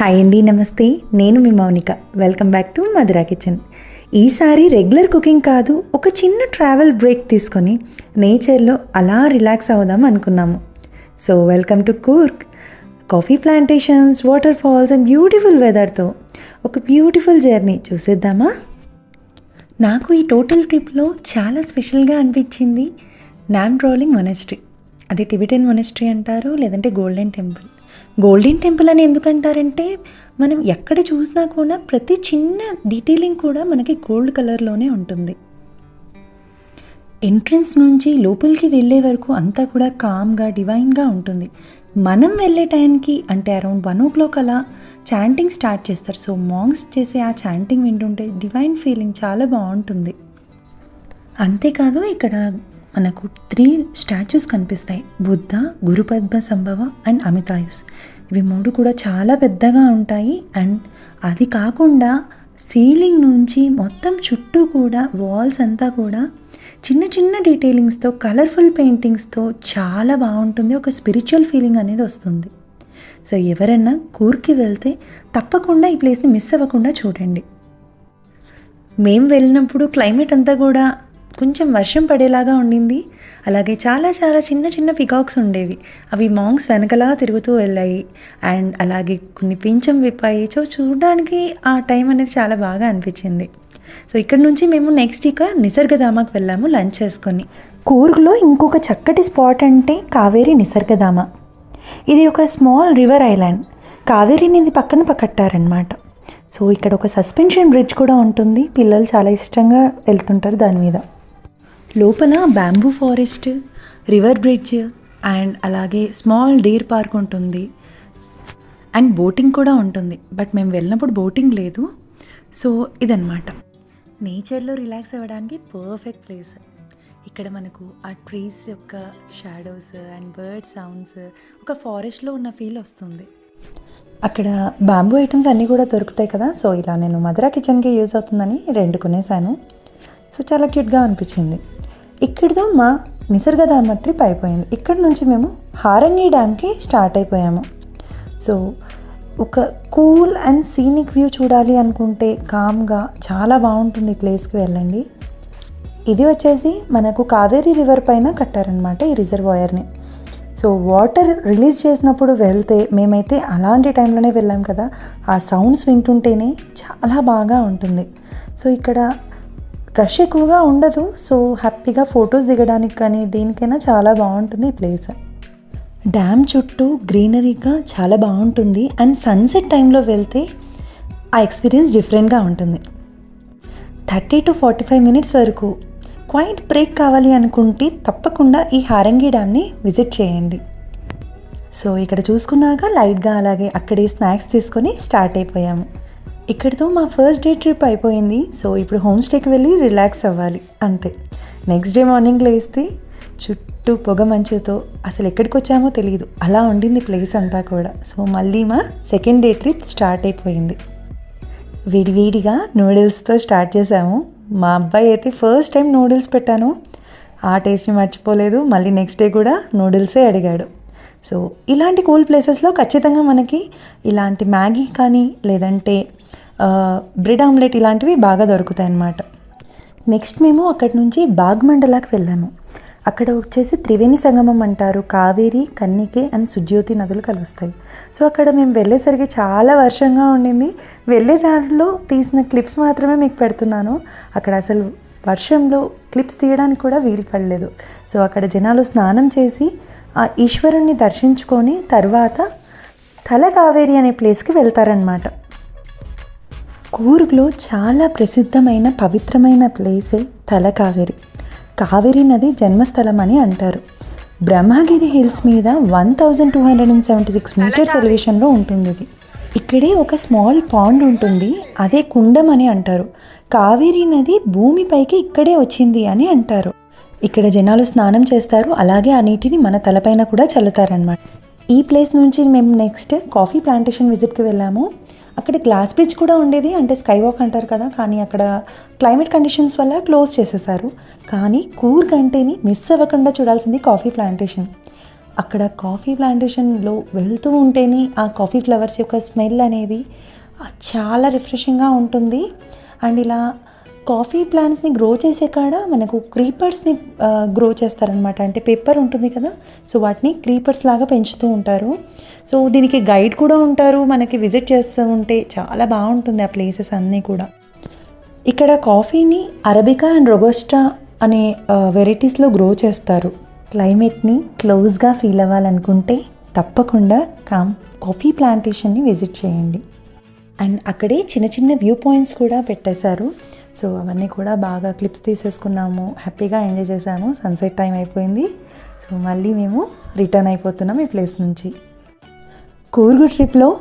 Hi అండి నమస్తే. నేను మీ Mounika. Welcome back to Madhura kitchen. ఈసారి రెగ్యులర్ కుకింగ్ కాదు ఒక చిన్న ట్రావెల్ బ్రేక్ తీసుకొని నేచర్లో అలా రిలాక్స్ అవుదాం అనుకున్నాము. So welcome to Coorg coffee plantations waterfalls and beautiful వెదర్తో ఒక బ్యూటిఫుల్ జర్నీ చూసేద్దామా? నాకు ఈ టోటల్ ట్రిప్లో చాలా స్పెషల్గా అనిపించింది. నాన్ రోలింగ్ మొనెస్ట్రీ అదే టిబెటన్ మొనెస్ట్రీ అంటారు లేదంటే గోల్డెన్ టెంపుల్ గోల్డెన్ టెంపుల్ అని ఎందుకంటారంటే మనం ఎక్కడ చూసినా కూడా ప్రతి చిన్న డీటెయిలింగ్ కూడా మనకి గోల్డ్ కలర్లోనే ఉంటుంది. ఎంట్రన్స్ నుంచి లోపలికి వెళ్ళే వరకు అంతా కూడా కామ్గా డివైన్గా ఉంటుంది. మనం వెళ్ళే టైంకి అంటే అరౌండ్ వన్ ఓ క్లాక్ అలా చాంటింగ్ స్టార్ట్ చేస్తారు. సో మాంగ్స్ చేసే ఆ చాంటింగ్ వింటుంటే డివైన్ ఫీలింగ్ చాలా బాగుంటుంది. అంతేకాదు ఇక్కడ మనకు త్రీ స్టాచ్యూస్ కనిపిస్తాయి. బుద్ధ గురుపద్మ సంభవ అండ్ అమితాయుస్. ఇవి మూడు కూడా చాలా పెద్దగా ఉంటాయి. అండ్ అది కాకుండా సీలింగ్ నుంచి మొత్తం చుట్టూ కూడా వాల్స్ అంతా కూడా చిన్న చిన్న డీటెయిలింగ్స్తో కలర్ఫుల్ పెయింటింగ్స్తో చాలా బాగుంటుంది. ఒక స్పిరిచువల్ ఫీలింగ్ అనేది వస్తుంది. సో ఎవరైనా కూర్కి వెళ్తే తప్పకుండా ఈ ప్లేస్ని మిస్ అవ్వకుండా చూడండి. మేము వెళ్ళినప్పుడు క్లైమేట్ అంతా కూడా కొంచెం వర్షం పడేలాగా ఉండింది. అలాగే చాలా చాలా చిన్న చిన్న పికాక్స్ ఉండేవి. అవి మాంగ్స్ వెనకలా తిరుగుతూ వెళ్ళాయి. అండ్ అలాగే కొన్ని పించం విప్పాయి. సో చూడడానికి ఆ టైం అనేది చాలా బాగా అనిపించింది. సో ఇక్కడ నుంచి మేము నెక్స్ట్ ఇక నిసర్గధామకు వెళ్ళాము లంచ్ చేసుకొని. కూర్గ్లో ఇంకొక చక్కటి స్పాట్ అంటే కావేరి నిసర్గధామ. ఇది ఒక స్మాల్ రివర్ ఐలాండ్. కావేరీని ఇది పక్కన పక్కట్టారనమాట సో ఇక్కడ ఒక సస్పెన్షన్ బ్రిడ్జ్ కూడా ఉంటుంది. పిల్లలు చాలా ఇష్టంగా వెళ్తుంటారు దాని మీద. లోపల bamboo forest river bridge and అలాగే స్మాల్ డీర్ పార్క్ ఉంటుంది. అండ్ బోటింగ్ కూడా ఉంటుంది. బట్ మేము వెళ్ళినప్పుడు బోటింగ్ లేదు. సో ఇదనమాట నేచర్లో రిలాక్స్ అవ్వడానికి పర్ఫెక్ట్ ప్లేస్. ఇక్కడ మనకు ఆ ట్రీస్ యొక్క షాడోస్ అండ్ బర్డ్ సౌండ్స్ ఒక ఫారెస్ట్లో ఉన్న ఫీల్ వస్తుంది. అక్కడ బాంబూ ఐటమ్స్ అన్నీ కూడా దొరుకుతాయి కదా. సో ఇలా నేను మధురా కిచెన్కి యూజ్ అవుతుందని రెండు కొనేసాను సో చాలా క్యూట్గా అనిపించింది. ఇక్కడితో మా నిసర్గధామ ట్రిప్ అయిపోయింది. ఇక్కడ నుంచి మేము హారంగి డ్యామ్కి స్టార్ట్ అయిపోయాము. సో ఒక కూల్ అండ్ సీనిక్ వ్యూ చూడాలి అనుకుంటే కామ్గా చాలా బాగుంటుంది ఈ ప్లేస్కి వెళ్ళండి. ఇది వచ్చేసి మనకు కావేరీ రివర్ పైన కట్టారనమాట ఈ రిజర్వాయర్ని. సో వాటర్ రిలీజ్ చేసినప్పుడు వెళ్తే మేమైతే అలాంటి టైంలోనే వెళ్ళాం కదా. ఆ సౌండ్స్ వింటుంటేనే చాలా బాగా ఉంటుంది. సో ఇక్కడ రష్ ఎక్కువగా ఉండదు. సో హ్యాపీగా ఫొటోస్ దిగడానికి కానీ దేనికైనా చాలా బాగుంటుంది ఈ ప్లేస్. డ్యామ్ చుట్టూ గ్రీనరీగా చాలా బాగుంటుంది. అండ్ సన్సెట్ టైంలో వెళ్తే ఆ ఎక్స్పీరియన్స్ డిఫరెంట్గా ఉంటుంది. Thirty to forty five minutes వరకు క్వైట్ బ్రేక్ కావాలి అనుకుంటే తప్పకుండా ఈ హారంగి డ్యామ్ని విజిట్ చేయండి. సో ఇక్కడ చూసుకున్నాక లైట్గా అలాగే అక్కడే స్నాక్స్ తీసుకొని స్టార్ట్ అయిపోయాము. ఇక్కడితో మా ఫస్ట్ డే ట్రిప్ అయిపోయింది. సో ఇప్పుడు హోమ్ స్టేకి వెళ్ళి రిలాక్స్ అవ్వాలి. అంతే. నెక్స్ట్ డే మార్నింగ్ లేస్తే చుట్టూ పొగ మంచుతో అసలు ఎక్కడికి వచ్చామో తెలియదు అలా ఉండింది ప్లేస్ అంతా కూడా. సో మళ్ళీ మా సెకండ్ డే ట్రిప్ స్టార్ట్ అయిపోయింది. విడివిడిగా నూడిల్స్తో స్టార్ట్ చేసాము మా అబ్బాయి అయితే ఫస్ట్ టైం నూడిల్స్ పెట్టాను. ఆ టేస్ట్ని మర్చిపోలేదు. మళ్ళీ నెక్స్ట్ డే కూడా నూడిల్సే అడిగాడు. సో ఇలాంటి కూల్ ప్లేసెస్లో ఖచ్చితంగా మనకి ఇలాంటి మ్యాగీ కానీ లేదంటే బ్రెడ్ ఆమ్లెట్ ఇలాంటివి బాగా దొరుకుతాయి అన్నమాట నెక్స్ట్ మేము అక్కడి నుంచి బాగ్మండలాకి వెళ్ళాము. అక్కడ వచ్చేసి త్రివేణి సంగమం అంటారు కావేరి కన్నికే అండ్ సుజ్యోతి నదులు కలుస్తాయి. సో అక్కడ మేము వెళ్ళేసరికి చాలా వర్షంగా ఉండింది. వెళ్ళే దారిలో తీసిన క్లిప్స్ మాత్రమే మీకు పెడుతున్నాను. అక్కడ అసలు వర్షంలో క్లిప్స్ తీయడానికి కూడా వీలు పడలేదు. సో అక్కడ జనాలు స్నానం చేసి ఆ ఈశ్వరుణ్ణి దర్శించుకొని తర్వాత తల కావేరి అనే ప్లేస్కి వెళ్తారనమాట కూర్గ్లో చాలా ప్రసిద్ధమైన పవిత్రమైన ప్లేసే తల కావేరి కావేరి నది జన్మస్థలం అని అంటారు. బ్రహ్మగిరి హిల్స్ మీద one thousand two hundred and seventy six metres ఎలివేషన్లో ఉంటుంది ఇది. ఇక్కడే ఒక స్మాల్ పాండ్ ఉంటుంది అదే కుండం అని అంటారు. కావేరీ నది భూమిపైకి ఇక్కడే వచ్చింది అని అంటారు. ఇక్కడ జనాలు స్నానం చేస్తారు అలాగే ఆ నీటిని మన తలపైన కూడా చల్లుతారనమాట ఈ ప్లేస్ నుంచి మేము నెక్స్ట్ కాఫీ ప్లాంటేషన్ విజిట్కి వెళ్ళాము. అక్కడ గ్లాస్ బ్రిడ్జ్ కూడా ఉండేది. అంటే స్కై వాక్ అంటారు కదా కానీ అక్కడ క్లైమేట్ కండిషన్స్ వల్ల క్లోజ్ చేసేసారు. కానీ కూర్గ్ గంటేని మిస్ అవ్వకుండా చూడాల్సింది కాఫీ ప్లాంటేషన్. అక్కడ కాఫీ ప్లాంటేషన్లో వెళ్తూ ఉంటేనే ఆ కాఫీ ఫ్లవర్స్ యొక్క స్మెల్ అనేది చాలా రిఫ్రెషింగ్గా ఉంటుంది. అండ్ ఇలా కాఫీ ప్లాంట్స్ని గ్రో చేసే కాడ మనకు క్రీపర్స్ని గ్రో చేస్తారనమాట అంటే పెప్పర్ ఉంటుంది కదా సో వాటిని క్రీపర్స్ లాగా పెంచుతూ ఉంటారు. సో దీనికి గైడ్ కూడా ఉంటారు మనకి విజిట్ చేస్తూ ఉంటే చాలా బాగుంటుంది ఆ ప్లేసెస్ అన్నీ కూడా. ఇక్కడ కాఫీని అరబికా అండ్ రొబోస్టా అనే వెరైటీస్లో గ్రో చేస్తారు. క్లైమేట్ని క్లోజ్గా ఫీల్ అవ్వాలనుకుంటే తప్పకుండా కామ్ కాఫీ ప్లాంటేషన్ని విజిట్ చేయండి. అండ్ అక్కడే చిన్న చిన్న వ్యూ పాయింట్స్ కూడా పెట్టేశారు. సో అవన్నీ కూడా బాగా క్లిప్స్ తీసేసుకున్నాము. హ్యాపీగా ఎంజాయ్ చేసాము సన్సెట్ టైం అయిపోయింది. సో మళ్ళీ మేము రిటర్న్ అయిపోతున్నాం ఈ ప్లేస్ నుంచి. కూర్గు ట్రిప్లో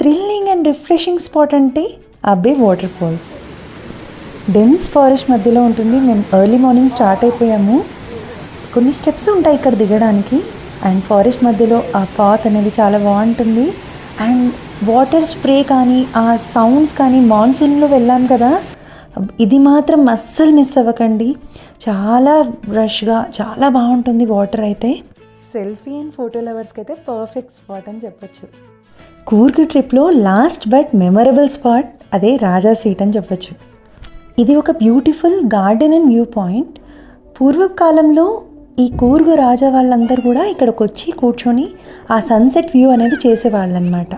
థ్రిల్లింగ్ అండ్ రిఫ్రెషింగ్ స్పాట్ అంటే అబ్బే వాటర్ ఫాల్స్ డెన్స్ ఫారెస్ట్ మధ్యలో ఉంటుంది. మేము ఎర్లీ మార్నింగ్ స్టార్ట్ అయిపోయాము. కొన్ని స్టెప్స్ ఉంటాయి ఇక్కడ దిగడానికి. అండ్ ఫారెస్ట్ మధ్యలో ఆ పాత్ అనేది చాలా బాగుంటుంది. అండ్ వాటర్ స్ప్రే కానీ ఆ సౌండ్స్ కానీ మాన్సూన్లో వెళ్ళాం కదా. ఇది మాత్రం అస్సలు మిస్ అవ్వకండి. చాలా రష్గా చాలా బాగుంటుంది వాటర్ అయితే. సెల్ఫీ అండ్ ఫోటో లవర్స్కి అయితే పర్ఫెక్ట్ స్పాట్ అని చెప్పొచ్చు. కూర్గ్ ట్రిప్లో లాస్ట్ బట్ మెమరబుల్ స్పాట్ అదే రాజా సీట్ అని చెప్పొచ్చు. ఇది ఒక beautiful garden and view point పూర్వపు కాలంలో ఈ కూర్గు రాజా వాళ్ళందరూ కూడా ఇక్కడికి వచ్చి కూర్చొని ఆ సన్సెట్ వ్యూ అనేది చేసేవాళ్ళు అనమాట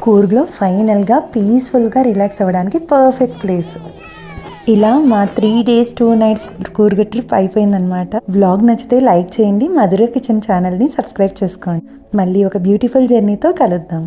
కూర్గ్లో ఫైనల్గా పీస్ఫుల్గా రిలాక్స్ అవ్వడానికి పర్ఫెక్ట్ ప్లేస్ ఇలా మా త్రీ డేస్ టూ నైట్స్ కూరగా ట్రిప్ అయిపోయిందనమాట వ్లాగ్ నచ్చితే లైక్ చేయండి మధుర కిచెన్ ఛానల్ని సబ్స్క్రైబ్ చేసుకోండి. మళ్ళీ ఒక బ్యూటిఫుల్ జర్నీతో కలుద్దాం.